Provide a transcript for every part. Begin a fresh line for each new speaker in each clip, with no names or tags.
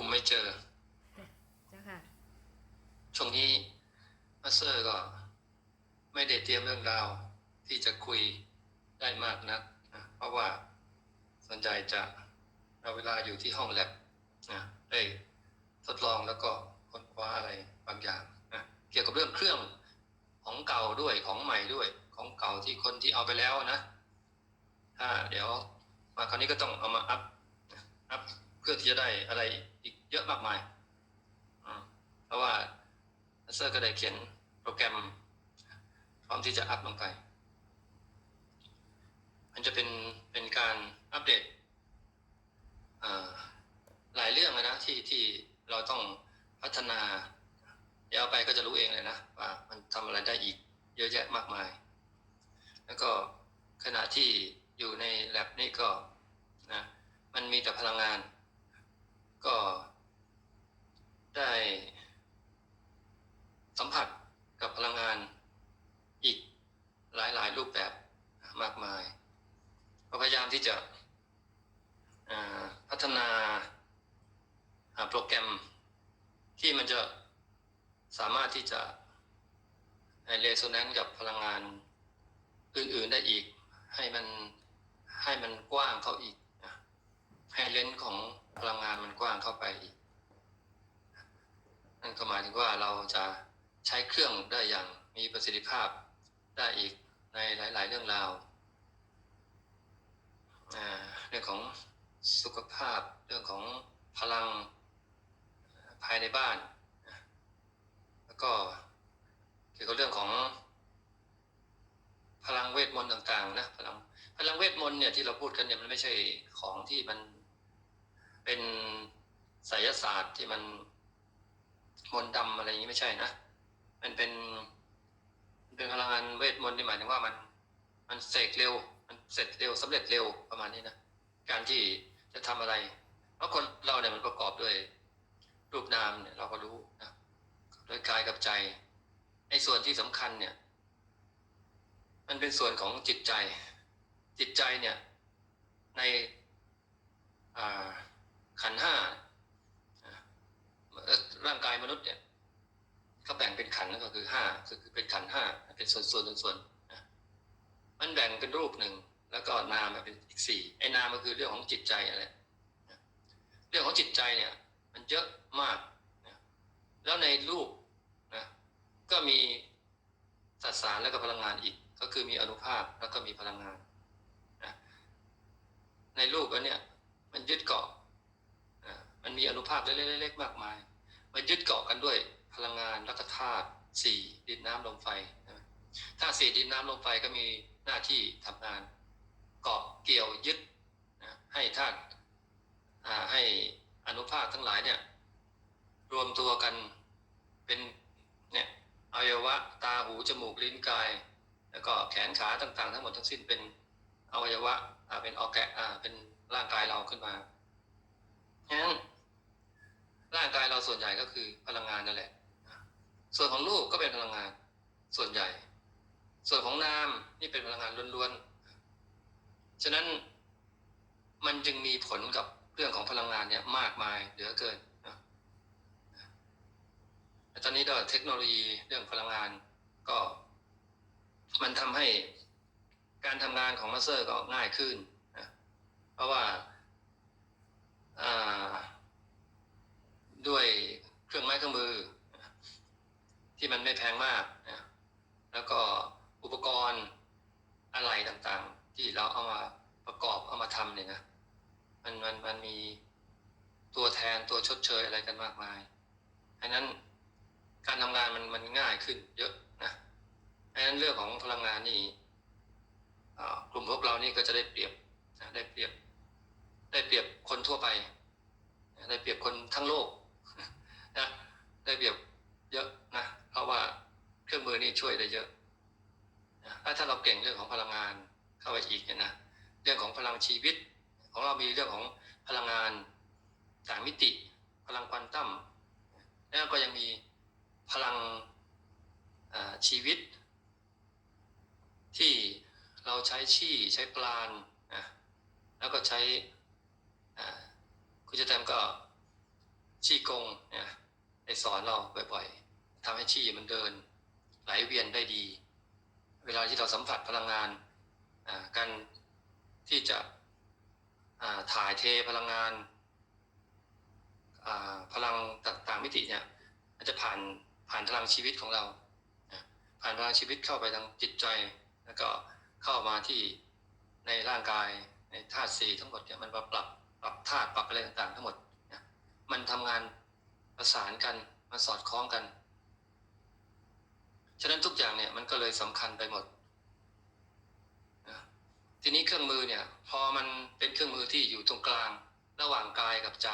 ปุ่มไม่เจอ
เจ้าค่ะ
ช่วงนี้มาสเตอร์ก็ ไม่ได้เตรียมเรื่องราวที่จะคุยได้มากนักนะเพราะว่าสนใจจะเอาเวลาอยู่ที่ห้องแลบนะได้ทดลองแล้วก็ค้นคว้าอะไรบางอย่างนะเกี่ยวกับเรื่องเครื่องของเก่าด้วยของใหม่ด้วย ของเก่าที่คนที่เอาไปแล้วนะถ้าเดี๋ยวมาคราวนี้ก็ต้องเอามาอัพนะอัพเพื่อที่จะได้อะไรอีกเยอะมากมายอืมเพราะว่า เซอร์ก็ได้เขียนโปรแกรม พร้อมที่จะอัพลงไป มันจะเป็นเป็นการอัปเดตหลายเรื่องอะนะที่ที่เราต้องพัฒนาเดี๋ยวเอาไปก็จะรู้เองเลยนะว่ามันทำอะไรได้อีกเยอะแยะมากมาย แล้วก็ขณะที่อยู่ในแ a บนี่ก็นะมันมีแต่พลังงาน ก็ได้ สัมผัสกับพลังงานอีกหลายหลายๆรูปแบบมากมายก็พยายาม ที่จะพัฒนาโปรแกรมที่มันจะสามารถที่จะเรโซแนนซ์กับพลังงานอื่นๆได้อีก ให้มันให้มันกว้างเข้าอีกให้เลนส์ของพลังงานมันกว้างเข้าไปอีกนั่นก็หมายถึงว่าเราจะใช้เครื่องได้อย่างมีประสิทธิภาพได้อีกในหลาย ๆ เรื่องราว เรื่องของสุขภาพ เรื่องของพลังภายในบ้าน แล้วก็เกี่ยวกับเรื่องของพลังเวทมนต์ต่าง ๆ นะพลังพลังเวทมนต์เนี่ยที่เราพูดกันเนี่ยมันไม่ใช่ของที่มันเป็นไสยศาสตร์ที่มันมนต์ดำอะไรอย่างนี้ไม่ใช่นะ มันเป็นมันเป็นพลังงานเวทมนต์ที่หมายถึงว่ามัน มันเสกเร็ว มันเสร็จเร็วสำเร็จเร็วประมาณนี้นะการที่จะทำอะไร เพราะคนเราเนี่ยมันประกอบด้วยรูปนามเนี่ยเราก็รู้นะด้วยกายกับใจในส่วนที่สำคัญเนี่ย มันเป็นส่วนของจิตใจ จิตใจเนี่ย ในขันห้าร่างกายมนุษย์เนี่ยเขาแบ่งเป็นขันก็คือห้าคือเป็นขันห้าเป็นส่วนส่วนส่วนส่วนนะมันแบ่งเป็นรูปหนึ่งแล้วก็นามเป็นอีก สี่ไอ้นามก็คือเรื่องของจิตใจอะไรเรื่องของจิตใจเนี่ย มันเยอะมากนะแล้วในรูปนะก็มีสสารแล้วก็พลังงานอีก ก็คือมีอนุภาคแล้วก็มีพลังงานนะในรูปอันเนี้ยมันยึดเกาะอ่ามันมีอนุภาคเล็กๆๆมากมายมายึดเกาะกันด้วยพลังงานแล้วก็ธาตุสี่ดินน้ำลมไฟนะธาตุสี่ดินน้ำลมไฟก็มีหน้าที่ทำงาน เกาะเกี่ยวยึดนะให้ธาตุอ่าให้อนุภาคทั้งหลายเนี่ย รวมตัวกันเป็นเนี่ยอวัยวะตาหูจมูกลิ้นกาย แล้วก็แขนขาต่างๆ ทั้งหมดทั้งสิ้นเป็นอวัยวะเป็นออแกอ่าเป็นร่างกายเราขึ้นมาฉะนั้นร่างกายเราส่วนใหญ่ก็คือพลังงานนั่นแหละ ส่วนของรูปก็เป็นพลังงานส่วนใหญ่ ส่วนของนามนี่เป็นพลังงานล้วนๆ ฉะนั้นมันจึงมีผลกับเรื่องของพลังงานเนี่ยมากมายเหลือเกินนะตอนนี้ก็เทคโนโลยีเรื่องพลังงานก็ มันทำให้การทำงานของมาสเตอร์ก็ง่ายขึ้นนะเพราะว่าด้วยเครื่องไม้เครื่องมือ ที่มันไม่แพงมากนะแล้วก็รณ์อะไรต่างๆ ที่ เราเอามาประกอบเอามาทำเนี่ยนะมันมันมันมีตัวแทนตัวชดเชยอะไรกันมากมายดังนั้นการทำงานมันมันง่ายขึ้น เยอะนะดังนั้นเรื่องของพลังงานนี่กลุ่มพวกเรานี่ก็จะได้เปรียบนะได้เปรียบ ได้เปรียบคนทั่วไป ได้เปรียบคนทั้งโลกนะได้เปรียบเยอะนะเพราะว่าเครื่องมือนี่ช่วยได้เยอะนะถ้าเราเก่งเรื่องของพลังงาน เข้าไปอีกเนี่ยนะเรื่องของพลังชีวิต ของเรามีเรื่องของพลังงานต่างมิติ พลังควอนตัมแล้วก็ยังมีพลังชีวิต ที่เราใช้ชี่ใช้ปราณนะแล้วก็ใช้คุณจะแตมก็ชีกงเนี่ยได้สอนเราบ่อยๆทำให้ชีมันเดินไหลเวียนได้ดี เวลาที่เราสัมผัสพลังงาน การที่จะถ่ายเทพลังงานพลังต่างๆมิติเนี่ยมันจะผ่านผ่านพลังชีวิตของเราผ่านพลังชีวิตเข้าไปทางจิตใจ แล้วก็เข้ามาที่ในร่างกายในธาตุสี่ทั้งหมดเนี่ยมันมาปรับปรับธาตุปรับอะไรต่างๆ ทั้งหมดนะมันทำงานประสานกันมาสอดคล้องกัน ฉะนั้นทุกอย่างเนี่ยมันก็เลยสำคัญไปหมด ทีนี้เครื่องมือเนี่ย พอมันเป็นเครื่องมือที่อยู่ตรงกลาง ระหว่างกายกับใจ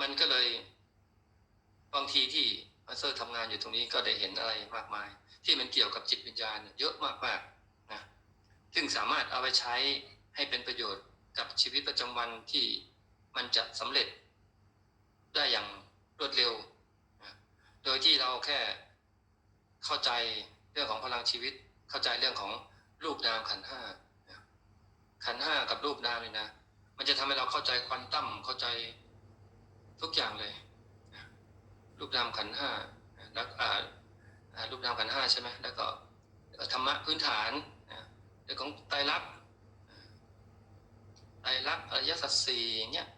มันก็เลย บางทีที่มาสเตอร์ทำงานอยู่ตรงนี้ก็ได้เห็นอะไรมากมาย ที่มันเกี่ยวกับจิตวิญญาณเยอะมากๆนะซึ่งสามารถเอาไปใช้ให้เป็นประโยชน์กับชีวิตประจำวันที่มันจะสำเร็จ ได้อย่างรวดเร็วนะโดยที่เราแค่เข้าใจเรื่องของพลังชีวิต เข้าใจเรื่องของรูปนามขันห้า ขันห้ากับรูปนามเนี่ยนะ มันจะทำให้เราเข้าใจควอนตัมเข้าใจทุกอย่างเลย รูปนามขันห้าแล้วอ่ารูปนามขันห้าใช่ไหมแล้วก็ธรรมะพื้นฐานเรื่องของไตรลักษณ์ไตรลักษณ์อริยสัจสี่เงี้ย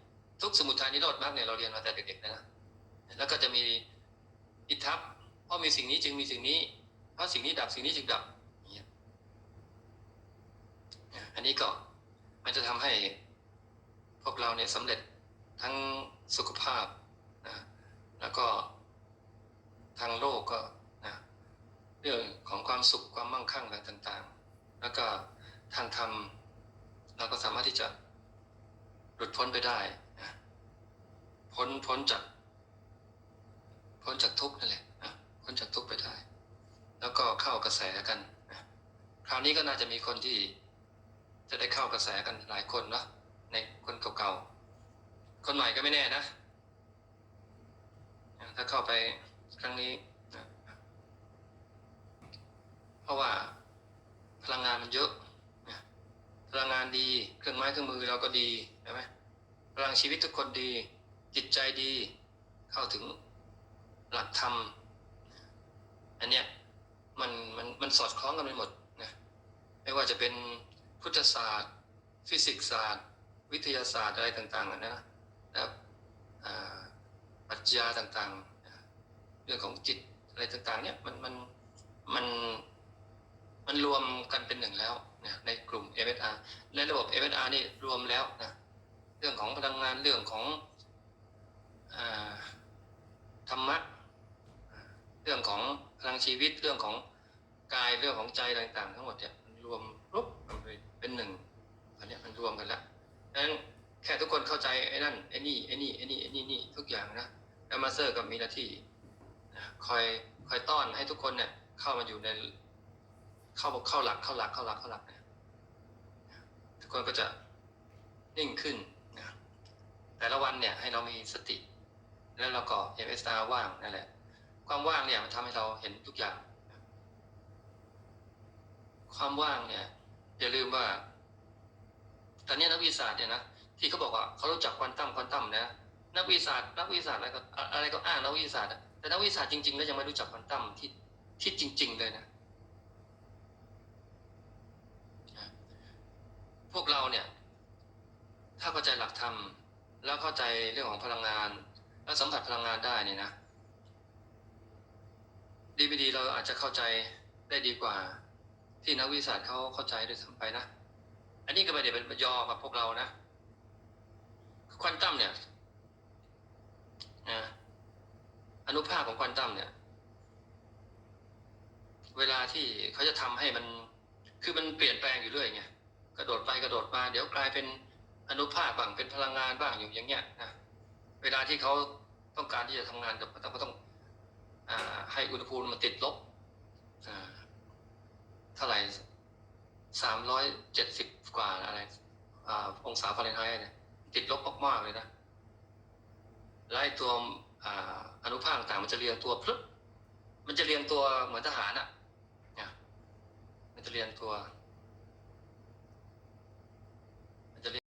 ทุกสมุทัยนิโรธมรรคเนี่ยเราเรียนมาแต่เด็กๆนะแล้วก็จะมีอิทธัปเพราะมีสิ่งนี้จึงมีสิ่งนี้ เพราะสิ่งนี้ดับสิ่งนี้จึงดับเงี้ยอันนี้ก็ มันจะทำให้พวกเราเนี่ยสำเร็จทั้งสุขภาพนะแล้วก็ทางโลกก็นะเรื่องของความสุขความมั่งคั่งอะไรต่างๆ แล้วก็ทางธรรมเราก็สามารถที่จะหลุดพ้นไปได้นะพ้นพ้นจากพ้นจากทุกข์นั่นแหละนะพ้นจากทุกข์ไปได้ แล้วก็เข้ากระแสกันนะคราวนี้ก็น่าจะมีคนที่ จะได้เข้ากระแสกันหลายคนเนาะในคนเก่าๆ คนใหม่ก็ไม่แน่นะ ถ้าเข้าไปครั้งนี้นะเพราะว่าพลังงานมันเยอะนะพลังงานดี เครื่องไม้เครื่องมือเราก็ดีใช่ไหมพลังชีวิตทุกคนดี จิตใจดี เข้าถึงหลักธรรม อันเนี้ยมันมันมันสอดคล้องกันไปหมดนะไม่ว่าจะเป็น พุทธศาสตร์ ฟิสิกส์ศาสตร์ วิทยาศาสตร์อะไรต่างๆอะนะแล้วอ่าปรัชญาต่างๆ เรื่องของจิตอะไรต่างๆเนี่ยมันมันมันมันรวมกันเป็นหนึ่งแล้วนะในกลุ่ม MSR ในระบบ MSR นี่รวมแล้วนะเรื่องของพลังงานเรื่องของอธรรมะเรื่องของพลังชีวิตเรื่องของกายเรื่องของใจต่างๆ ทั้งหมดเนี่ยมันรวมปุ๊บมันเป็น็นหนึ่งอันนี้มันรวมกันแล้วดังนั้นแค่ทุกคนเข้าใจไอ้นั่นไอ้นี่ไอ้นี่ไอ้นี่ไอ้นี่นี่ทุกอย่างนะแล้วมาเตอร์ก็มีหน้าที่คอยคอยต้อนให้ทุกคนเนี่ย เข้ามาอยู่ใน เข้าเข้าหลักเข้าหลักเข้าหลักเข้าหลักเนี่ยทุกคนก็จะนิ่งขึ้นนะแต่ละวันเนี่ยให้เรามีสติ แล้วเราก็ MSR ว่างนั่นแหละ ความว่างเนี่ยมันทำให้เราเห็นทุกอย่าง ความว่างเนี่ย อย่าลืมว่า ตอนนี้นักวิทยาศาสตร์เนี่ยนะที่เขาบอกว่าเขารู้จักควอนตัมควอนตัมนะนักวิทยาศาสตร์นักวิทยาศาสตร์อะไรก็อะไรก็อ้างนักวิทยาศาสตร์แต่นักวิทยาศาสตร์จริงๆแล้วยังไม่รู้จักควอนตัมที่ที่จริง ๆ เลยนะพวกเราเนี่ย ถ้าเข้าใจหลักธรรมแล้วเข้าใจเรื่องของพลังงาน แล้วสัมผัสพลังงานได้เนี่ยนะดีไม่ดีเราอาจจะเข้าใจได้ดีกว่า ที่นักวิทยาศาสตร์เขาเข้าใจด้วยซ้ำไปนะ อันนี้ก็ไม่ได้เป็นยอกับพวกเรานะควอนตัมเนี่ยนะอนุภาคของควอนตัมเนี่ย เวลาที่เขาจะทำให้มัน คือมันเปลี่ยนแปลงอยู่เรื่อยไงกระโดดไปกระโดดมา เดี๋ยวกลายเป็นอนุภาคบ้างเป็นพลังงานบ้างอยู่อย่างเงี้ยนะเวลาที่เขาต้องการที่จะทำงานกับมันก็ต้องอให้อุณหภูมิมันติดลบอ่า เท่าไหร่สามร้อยเจ็ดสิบกว่าอะไรอ่าองศาฟาเรนไฮต์เนี่ยติดลบมากๆเลยนะไล่ตัวอ่าอนุภาคต่างๆมันจะเรียงตัวพลึบมันจะเรียงตัวเหมือนทหารอะนะมันจะเรียงตัว